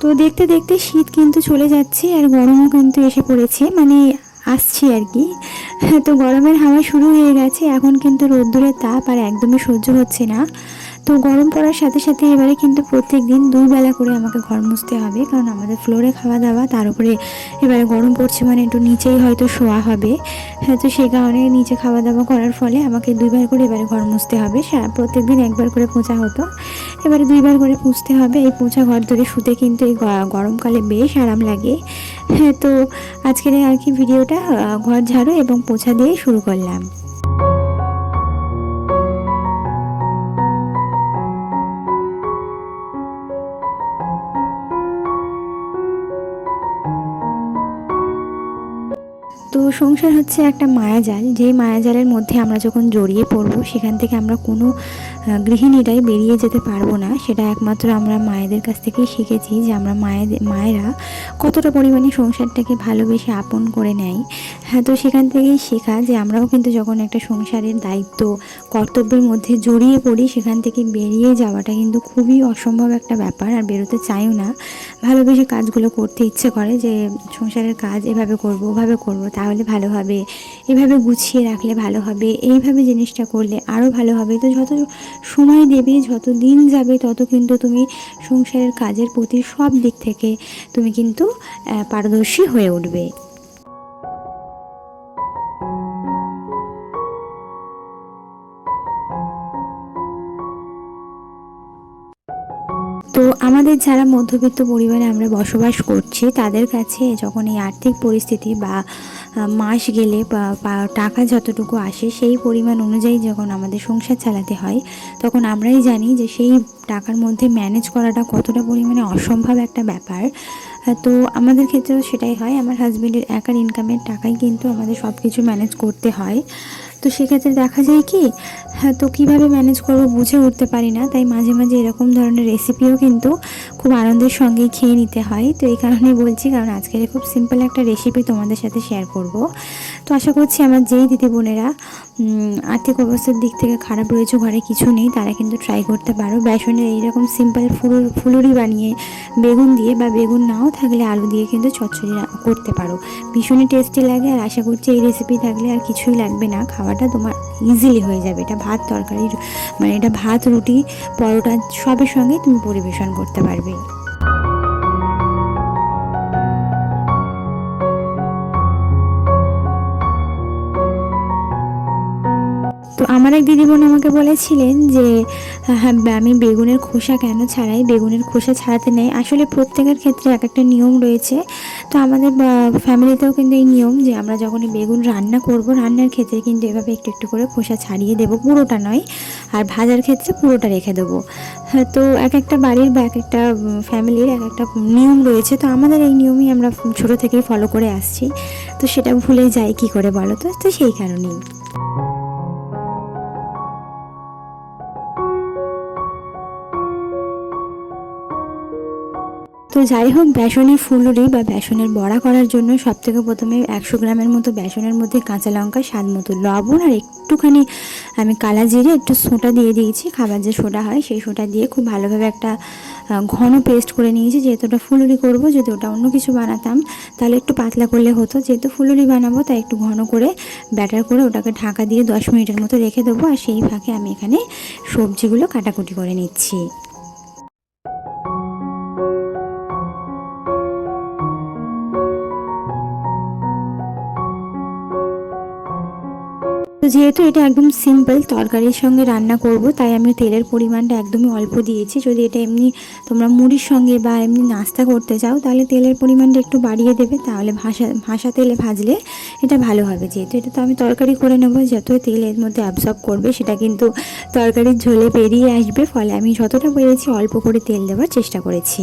তো দেখতে দেখতে শীত কিন্তু চলে যাচ্ছে আর গরমও কিন্তু এসে পড়েছে মানে আসছে আর কি। তো গরমের হাওয়া শুরু হয়ে গেছে, এখন কিন্তু রোদ্দুরের তাপ আর একদমই সহ্য হচ্ছে না। তো গরম পড়ার সাথে সাথে এবারে কিন্তু প্রত্যেক দিন দুবেলা করে আমাকে ঘর মুছতে হবে, কারণ আমাদের ফ্লোরে খাওয়া দাওয়া তার উপরে এবারে গরম পড়ছে মানে একটু নিচেই হয়তো শোয়া হবে। হ্যাঁ তো সেই কারণে নিচে খাওয়া দাওয়া করার ফলে আমাকে দুইবার করে এবারে ঘর মুছতে হবে। সারা প্রত্যেক দিন একবার করে পোঁচা হতো। এবারে দুইবার করে পুষতে হবে। এই পোঁছা ঘর ধরে শুতে কিন্তু এই গরমকালে বেশ আরাম লাগে। হ্যাঁ তো আজকের আর কি ভিডিওটা ঘর ঝাড়ু এবং পোঁছা দিয়ে শুরু করলাম। সংসার হচ্ছে একটা মায়াজাল। যেই মায়াজালের মধ্যে আমরা যখন জড়িয়ে পড়ব, সেখান থেকে আমরা কোনো গৃহিণীরাই বেরিয়ে যেতে পারব না। সেটা একমাত্র আমরা মায়েদের কাছ থেকেই শিখেছি যে আমরা মায়েদের মায়েরা কতটা পরিমাণে সংসারটাকে ভালোবেসে আপন করে নেয়। হ্যাঁ তো সেখান থেকেই শেখা যে আমরাও কিন্তু যখন একটা সংসারের দায়িত্ব, কর্তব্যের মধ্যে জড়িয়ে পড়ি, সেখান থেকে বেরিয়ে যাওয়াটা কিন্তু খুবই অসম্ভব একটা ব্যাপার আর বেরোতে চাইও না। ভালোবেসে কাজগুলো করতে ইচ্ছে করে যে সংসারের কাজ এভাবে করব, ওভাবে করব, তাহলে ভালো হবে। এভাবে গুছিয়ে রাখলে ভালো হবে। এইভাবে জিনিসটা করলে আরও ভালো হবে। তো যত সময় দেবে, যত দিন যাবে, তত কিন্তু তুমি সংসারের কাজের প্রতি সব দিক থেকে তুমি কিন্তু পারদর্শী হয়ে উঠবে। তো আমাদের যারা মধ্যবিত্ত পরিবারে আমরা বসবাস করছি, তাদের কাছে যখন এই আর্থিক পরিস্থিতি বা মাস গেলে টাকা যতটুকু আসে সেই পরিমাণ অনুযায়ী যখন আমাদের সংসার চালাতে হয়, তখন আমরাই জানি যে সেই টাকার মধ্যে ম্যানেজ করাটা কতটা পরিমাণে অসম্ভব একটা ব্যাপার। তো আমাদের ক্ষেত্রেও সেটাই হয়। আমার হাজব্যান্ডের একার ইনকামের টাকাই কিন্তু আমাদের সব কিছু ম্যানেজ করতে হয়। তো সেক্ষেত্রে দেখা যায় কি হ্যাঁ তো কীভাবে ম্যানেজ করব বুঝে উঠতে পারি না। তাই মাঝে মাঝে এরকম ধরনের রেসিপিও কিন্তু খুব আনন্দের সঙ্গেই খেয়ে নিতে হয়। তো এই কারণে বলছি, কারণ আজকের খুব সিম্পল একটা রেসিপি তোমাদের সাথে শেয়ার করব। তো আশা করছি আমার যেই দিদি বোনেরা আর্থিক অবস্থার দিক থেকে খারাপ রয়েছে, ঘরে কিছু নেই, তারা কিন্তু ট্রাই করতে পারো। বেসনের এইরকম সিম্পল ফুলুর ফুলুরি বানিয়ে, বেগুন দিয়ে বা বেগুন নাও থাকলে আলু দিয়ে কিন্তু চচ্চড়ি করতে পারো। ভীষণই টেস্টি লাগে আর আশা করছি এই রেসিপি থাকলে আর কিছুই লাগবে না। খাওয়াটা তোমার ইজিলি হয়ে যাবে। এটা ভাত তরকারি মানে এটা ভাত, রুটি, পরোটা সবের সঙ্গে তুমি পরিবেশন করতে পারবে। এক দিদিবোন আমাকে বলেছিলেন যে হ্যাঁ আমি বেগুনের খোসা কেন ছাড়াই? বেগুনের খোসা ছাড়াতে নেই। আসলে প্রত্যেকের ক্ষেত্রে এক একটা নিয়ম রয়েছে। তো আমাদের ফ্যামিলিতেও কিন্তু এই নিয়ম যে, আমরা যখনই বেগুন রান্না করব, রান্নার ক্ষেত্রে কিন্তু এভাবে একটু একটু করে খোসা ছাড়িয়ে দেবো। পুরোটা নয়, আর ভাজার ক্ষেত্রে পুরোটা রেখে দেবো। হ্যাঁ তো এক একটা বাড়ির বা এক একটা ফ্যামিলির এক একটা নিয়ম রয়েছে। তো আমাদের এই নিয়মই আমরা ছোটো থেকেই ফলো করে আসছি। তো সেটা ভুলে যাই, কি করে বলো তো? তো সেই কারণেই। তো যাই হোক, বেসনের ফুলুরি বা বেসনের বড়া করার জন্য সব থেকে প্রথমে একশো গ্রামের মতো বেসনের মধ্যে কাঁচা লঙ্কা, স্বাদ মতো লবণ আর একটুখানি আমি কালা জিরে, একটু সোটা দিয়ে দিয়েছি। খাবার যে সোটা হয়, সেই সোটা দিয়ে খুব ভালোভাবে একটা ঘন পেস্ট করে নিয়েছি। যেহেতু ওটা ফুলুরি করব, যদি ওটা অন্য কিছু বানাতাম, তাহলে একটু পাতলা করলে হতো। যেহেতু ফুলুরি বানাবো, তাই একটু ঘন করে ব্যাটার করে ওটাকে ঢাকা দিয়ে দশ মিনিটের মতো রেখে দেবো। আর সেই ফাঁকে আমি এখানে সবজিগুলো কাটাকুটি করে নিচ্ছি। তো যেহেতু এটা একদম সিম্পল তরকারির সঙ্গে রান্না করব, তাই আমি তেলের পরিমাণটা একদমই অল্প দিয়েছি। যদি এটা এমনি তোমরা মুড়ির সঙ্গে বা এমনি নাস্তা করতে চাও, তাহলে তেলের পরিমাণটা একটু বাড়িয়ে দেবে। তাহলে ভাষা ভাষা তেলে ভাজলে এটা ভালো হবে। যেহেতু এটা তো আমি তরকারি করে নেব, যত তেল এর মধ্যে অ্যাবসর্ব করবে, সেটা কিন্তু তরকারির ঝোলে বেরিয়ে আসবে। ফলে আমি যতটা পেরেছি অল্প করে তেল দেওয়ার চেষ্টা করেছি।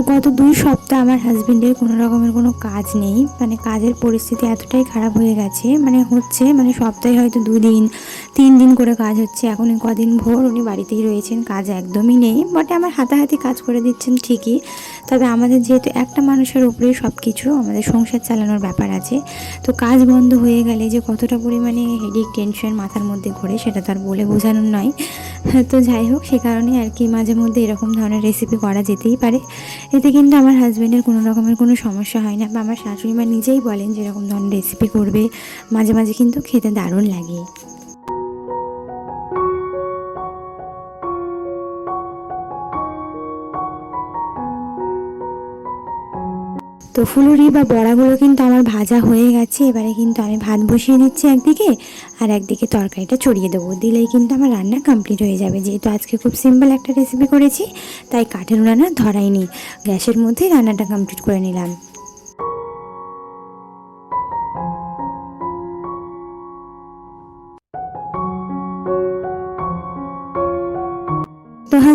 তো গত দুই সপ্তাহ আমার হাজব্যান্ডের কোনো রকমের কোনো কাজ নেই। মানে কাজের পরিস্থিতি এতটাই খারাপ হয়ে গেছে। মানে হচ্ছে মানে সপ্তাহে হয়তো দুদিন, তিন দিন করে কাজ হচ্ছে। এখন কদিন ভোর উনি বাড়িতেই রয়েছেন, কাজ একদমই নেই। বটে আমার হাতাহাতি কাজ করে দিচ্ছেন ঠিকই। তবে আমাদের যেহেতু একটা মানুষের উপরেই সব কিছু আমাদের সংসার চালানোর ব্যাপার আছে। তো কাজ বন্ধ হয়ে গেলে যে কতটা পরিমাণে হেডিক টেনশন মাথার মধ্যে ঘোরে, সেটা তো আর বলে বোঝানোর নয়। তো যাই হোক, সে কারণে আর কি মাঝে মধ্যে এরকম ধরনের রেসিপি করা যেতেই পারে। এতে কিন্তু আমার হাজব্যান্ডের কোনো রকমের কোনো সমস্যা হয় না। বা আমার শাশুড়ি মা নিজেই বলেন যেরকম ধরনের রেসিপি করবে। মাঝে মাঝে কিন্তু খেতে দারুণ লাগে। তো ফুলুরি বা বড়াগুলো কিন্তু আমার ভাজা হয়ে গেছে। এবারে কিন্তু আমি ভাত বসিয়ে দিচ্ছি একদিকে আর একদিকে তরকারিটা ছড়িয়ে দেবো। দিলেই কিন্তু আমার রান্না কমপ্লিট হয়ে যাবে। যেহেতু আজকে খুব সিম্পল একটা রেসিপি করেছি, তাই কাঠের রান্না ধরাইনি। গ্যাসের মধ্যেই রান্নাটা কমপ্লিট করে নিলাম।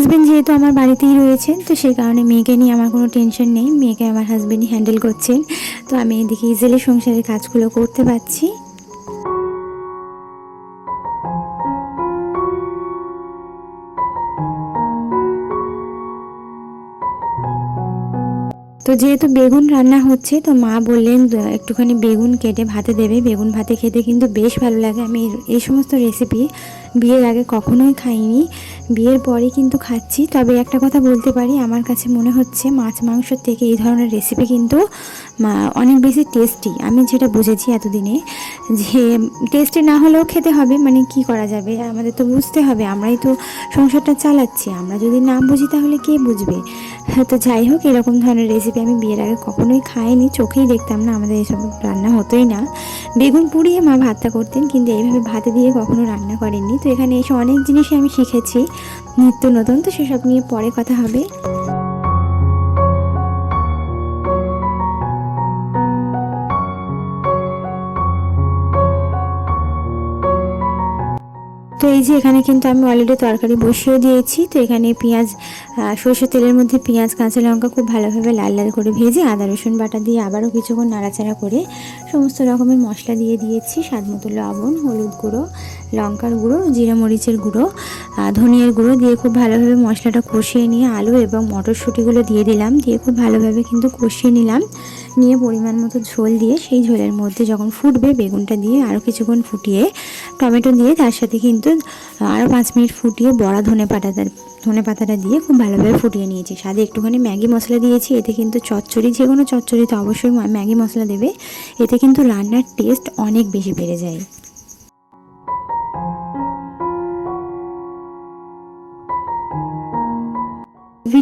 হাজব্যান্ড যেহেতু আমার বাড়িতেই রয়েছেন তো সেই কারণে মেয়েকে নিয়ে আমার কোনো টেনশন নেই। মেয়েকে আমার হাজব্যান্ডই হ্যান্ডেল করছেন। তো আমি এদিকে ইজিলি সংসারের কাজগুলো করতে পারছি। তো যেহেতু বেগুন রান্না হচ্ছে, তো মা বললেন একটুখানি বেগুন কেটে ভাতে দেবে। বেগুন ভাতে খেতে কিন্তু বেশ ভালো লাগে। আমি এই- সমস্ত রেসিপি বিয়ের আগে কখনোই খাইনি। বিয়ের পরে কিন্তু খাচ্ছি। তবে একটা কথা বলতে পারি আমার কাছে মনে হচ্ছে মাছ মাংসর থেকে এই ধরনের রেসিপি কিন্তু অনেক বেশি টেস্টি আমি যেটা বুঝেছি এতদিনে যে টেস্টি না হলেও খেতে হবে মানে কি করা যাবে? আমাদের তো বুঝতে হবে আমরাই তো সংসারটা চালাচ্ছি। আমরা যদি না বুঝি তাহলে কে বুঝবে? হ্যাঁ, তো যাই হোক এরকম ধরনের রেসিপি আমি বিয়ের আগে কখনোই খাইনি। চোখেই দেখতাম না আমাদের এসব রান্না হতোই না। বেগুন পুড়িয়ে মা ভাতটা করতেন কিন্তু এইভাবে ভাতে দিয়ে কখনো রান্না করেননি। তো এখানে এসে অনেক জিনিসই আমি শিখেছি। নিত্য নতুন তো সেসব নিয়ে পরে কথা হবে। তো এই যে এখানে কিন্তু আমি অলরেডি তরকারি বসিয়ে দিয়েছি। তো এখানে পেঁয়াজ সর্ষের তেলের মধ্যে পেঁয়াজ, কাঁচা লঙ্কা খুব ভালোভাবে লাল লাল করে ভেজে আদা, রসুন বাটা দিয়ে আবারও কিছুক্ষণ নাড়াচাড়া করে সমস্ত রকমের মশলা দিয়ে দিয়েছি। স্বাদ মতো লবণ, হলুদ গুঁড়ো, লঙ্কার গুঁড়ো, জিরা মরিচের গুঁড়ো ধনিয়ার গুঁড়ো দিয়ে খুব ভালোভাবে মশলাটা কষিয়ে নিয়ে আলু এবং মটরশুঁটিগুলো দিয়ে দিলাম। দিয়ে খুব ভালোভাবে কিন্তু কষিয়ে নিলাম। নিয়ে পরিমাণ মতো ঝোল দিয়ে সেই ঝোলের মধ্যে যখন ফুটবে বেগুনটা দিয়ে আরও কিছুক্ষণ ফুটিয়ে টমেটো দিয়ে তার সাথে কিন্তু আরও পাঁচ মিনিট ফুটিয়ে বড়া ধনে পাতাটা ধনে পাতাটা দিয়ে খুব ভালোভাবে ফুটিয়ে নিয়েছি। সাদে একটুখানি ম্যাগি মশলা দিয়েছি, এতে কিন্তু চচ্চড়ি, যে কোনো চচ্চড়িতে অবশ্যই ম্যাগি মশলা দেবে, এতে কিন্তু রান্নার টেস্ট অনেক বেশি বেড়ে যায়।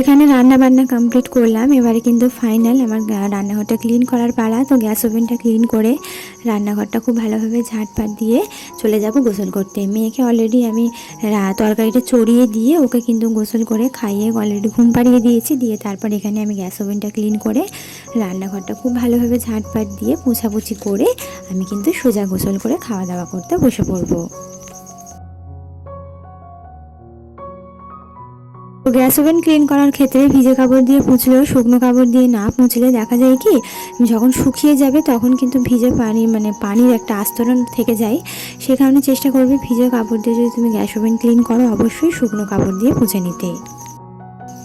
এখানে রান্না বান্না কমপ্লিট করলাম। এবারে কিন্তু ফাইনাল আমার রান্নাঘরটা ক্লিন করার পালা। তো গ্যাস ওভেনটা ক্লিন করে রান্নাঘরটা খুব ভালোভাবে ঝাঁটপাট দিয়ে চলে যাব গোসল করতে। মেয়েকে অলরেডি আমি তরকারিটা চড়িয়ে দিয়ে ওকে কিন্তু গোসল করে খাইয়ে অলরেডি ঘুম পাড়িয়ে দিয়েছি। দিয়ে তারপর এখানে আমি গ্যাস ওভেনটা ক্লিন করে রান্নাঘরটা খুব ভালোভাবে ঝাঁটপাট দিয়ে পোছাপুছি করে আমি কিন্তু সোজা গোসল করে খাওয়া দাওয়া করতে বসে পড়ব। গ্যাস ওভেন ক্লিন করার ক্ষেত্রে ভিজে কাপড় দিয়ে পুছলেও শুকনো কাপড় দিয়ে না পুছলে দেখা যায় কি, যখন শুকিয়ে যাবে তখন কিন্তু ভিজে পানি মানে পানির একটা আস্তরণ থেকে যায়। সে কারণে চেষ্টা করবে ভিজে কাপড় দিয়ে যদি তুমি গ্যাস ওভেন ক্লিন করো, অবশ্যই শুকনো কাপড় দিয়ে পুছে নিতে।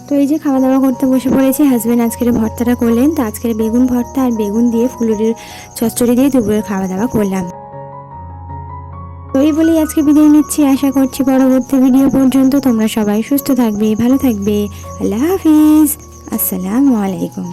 তো এই যে খাওয়া দাওয়া করতে বসে পড়েছি হাজব্যান্ড আজকের ভর্তাটা করলেন। তো আজকের বেগুন ভর্তা আর বেগুন দিয়ে ফুলুরির চচ্চড়ি দিয়ে দুপুরের খাওয়া দাওয়া করলাম। এই বলেই আজকে বিদায় নিচ্ছি। আশা করছি পরবর্তী ভিডিও পর্যন্ত তোমরা সবাই সুস্থ থাকবে, ভালো থাকবে। আল্লাহ হাফিজ। আসসালামু আলাইকুম।